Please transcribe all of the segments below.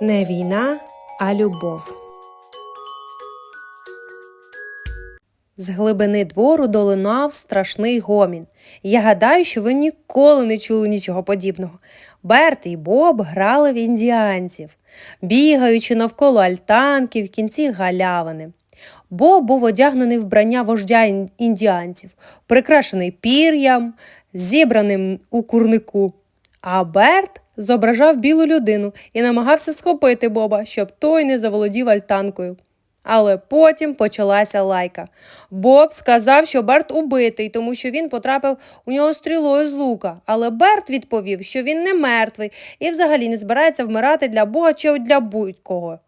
Не війна, а любов. З глибини двору долинав страшний гомін. Я гадаю, що ви ніколи не чули нічого подібного. Берт і Боб грали в індіанців, бігаючи навколо альтанки в кінці галявини. Боб був одягнений вбрання вождя індіанців, прикрашений пір'ям, зібраним у курнику. А Берт зображав білу людину і намагався схопити Боба, щоб той не заволодів альтанкою. Але потім почалася лайка. Боб сказав, що Берт убитий, тому що він потрапив у нього стрілою з лука. Але Берт відповів, що він не мертвий і взагалі не збирається вмирати для Бога чи для будь-кого.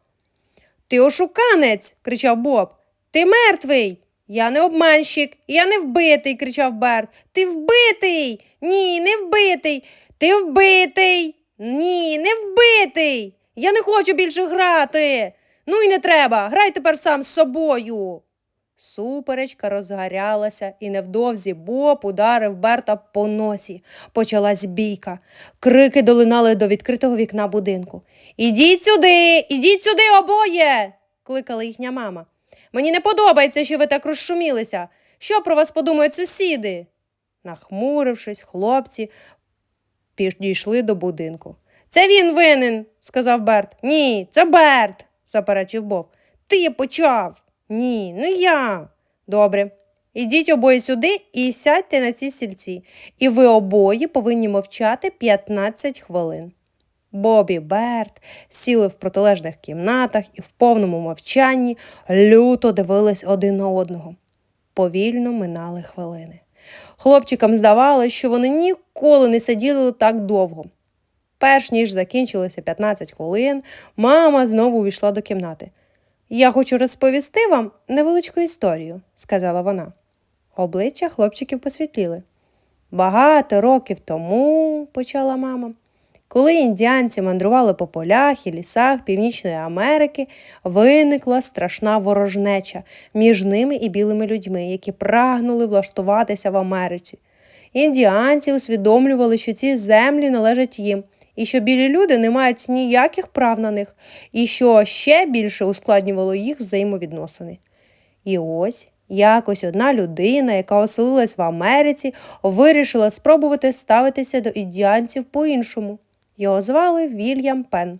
Ти ошуканець. кричав Боб. Ти мертвий. Я не обманщик, я не вбитий, кричав Берт. Ти вбитий. Ні, не вбитий. Ти вбитий. Ні, не вбитий. Я не хочу більше грати. Ну і не треба. Грай тепер сам з собою. Суперечка розгарялася, і невдовзі Боб ударив Берта по носі. Почалась бійка. Крики долинали до відкритого вікна будинку. Ідіть сюди, ідіть сюди обоє. кликала їхня мама. Мені не подобається, що ви так розшумілися. Що про вас подумають сусіди? Нахмурившись, хлопці підійшли до будинку. Це він винен, сказав Берт. Ні, це Берт, заперечив Боб. Ти почав. Ні, ну я. Добре. Ідіть обоє сюди і сядьте на ці стільці. І ви обоє повинні мовчати 15 хвилин. Боб і Берт сіли в протилежних кімнатах і в повному мовчанні люто дивились один на одного. Повільно минали хвилини. Хлопчикам здавалося, що вони ніколи не сиділи так довго. Перш ніж закінчилося 15 хвилин, мама знову увійшла до кімнати. Я хочу розповісти вам невеличку історію, сказала вона. Обличчя хлопчиків посвітліли. Багато років тому, почала мама, коли індіанці мандрували по полях і лісах Північної Америки, виникла страшна ворожнеча між ними і білими людьми, які прагнули влаштуватися в Америці. Індіанці усвідомлювали, що ці землі належать їм, і що білі люди не мають ніяких прав на них, і що ще більше ускладнювало їх взаємовідносини. І ось якось одна людина, яка оселилась в Америці, вирішила спробувати ставитися до індіанців по-іншому. Його звали Вільям Пен.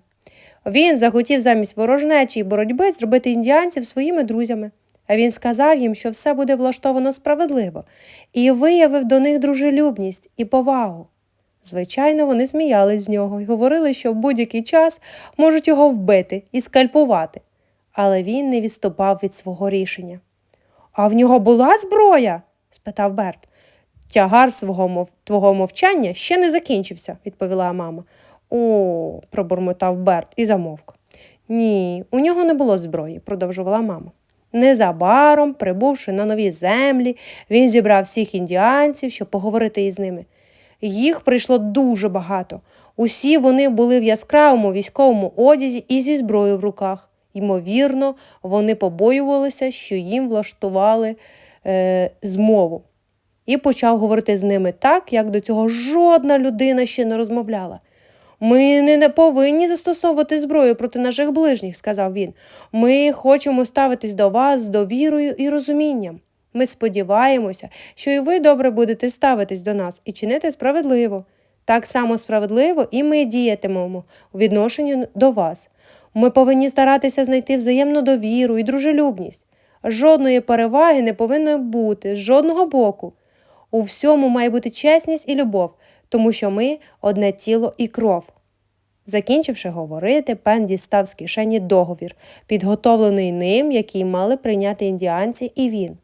Він захотів замість ворожнечі й боротьби зробити індіанців своїми друзями. А він сказав їм, що все буде влаштовано справедливо, і виявив до них дружелюбність і повагу. Звичайно, вони сміялись з нього і говорили, що в будь-який час можуть його вбити і скальпувати. Але він не відступав від свого рішення. А в нього була зброя? спитав Берт. Тягар свого мов... твого мовчання ще не закінчився, відповіла мама. О, пробурмотав Берт і замовк. Ні, у нього не було зброї, продовжувала мама. Незабаром, прибувши на нові землі, він зібрав всіх індіанців, щоб поговорити із ними. Їх прийшло дуже багато. Усі вони були в яскравому військовому одязі і зі зброєю в руках. Ймовірно, вони побоювалися, що їм влаштували е, змову. І почав говорити з ними так, як до цього жодна людина ще не розмовляла. Ми не повинні застосовувати зброю проти наших ближніх, сказав він. Ми хочемо ставитись до вас з довірою і розумінням. Ми сподіваємося, що і ви добре будете ставитись до нас і чинити справедливо. Так само справедливо і ми діятимемо у відношенні до вас. Ми повинні старатися знайти взаємну довіру і дружелюбність. Жодної переваги не повинно бути з жодного боку. У всьому має бути чесність і любов, тому що ми одне тіло і кров. Закінчивши говорити, пен дістав з кишені договір, підготовлений ним, який мали прийняти індіанці, і він.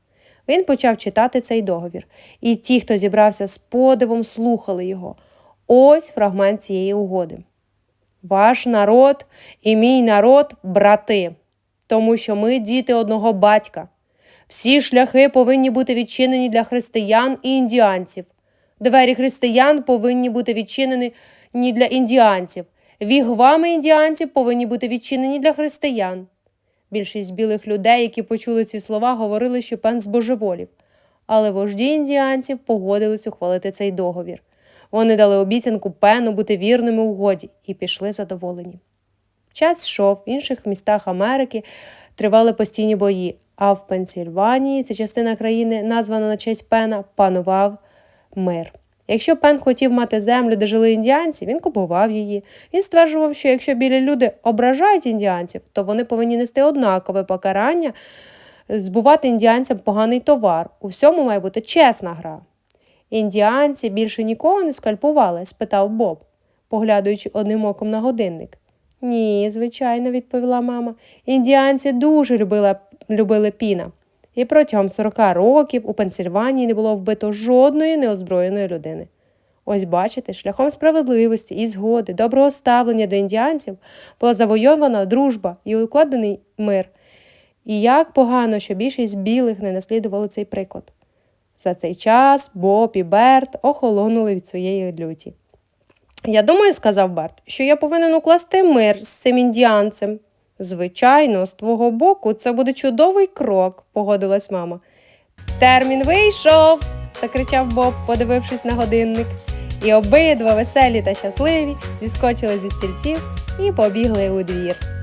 Він почав читати цей договір, і ті, хто зібрався з подивом, слухали його. Ось фрагмент цієї угоди. Ваш народ і мій народ брати, тому що ми діти одного батька. Всі шляхи повинні бути відчинені для християн і індіанців. Двері християн повинні бути відчинені ні для індіанців. Вігвами індіанців повинні бути відчинені для християн. Більшість білих людей, які почули ці слова, говорили, що пан збожеволів. Але вожді індіанців погодились ухвалити цей договір. Вони дали обіцянку пену бути вірними угоді і пішли задоволені. Час йшов, в інших містах Америки тривали постійні бої, а в Пенсільванії, це частина країни, названа на честь Пена, панував мир. Якщо Пен хотів мати землю, де жили індіанці, він купував її. Він стверджував, що якщо білі люди ображають індіанців, то вони повинні нести однакове покарання, збувати індіанцям поганий товар. У всьому має бути чесна гра. Індіанці більше нікого не скальпували? спитав Боб, поглядаючи одним оком на годинник. Ні, звичайно, відповіла мама. Індіанці дуже любили, любили піна. І протягом 40 років у Пенсільванії не було вбито жодної неозброєної людини. Ось бачите, шляхом справедливості і згоди, доброго ставлення до індіанців була завойована дружба і укладений мир. І як погано, що більшість білих не наслідували цей приклад. За цей час Боб і Берт охолонули від своєї люті. Я думаю, сказав Берт, що я повинен укласти мир з цим індіанцем. Звичайно, з твого боку, це буде чудовий крок, погодилась мама. Термін вийшов, закричав Боб, подивившись на годинник. І обидва веселі та щасливі зіскочили зі стільців і побігли у двір.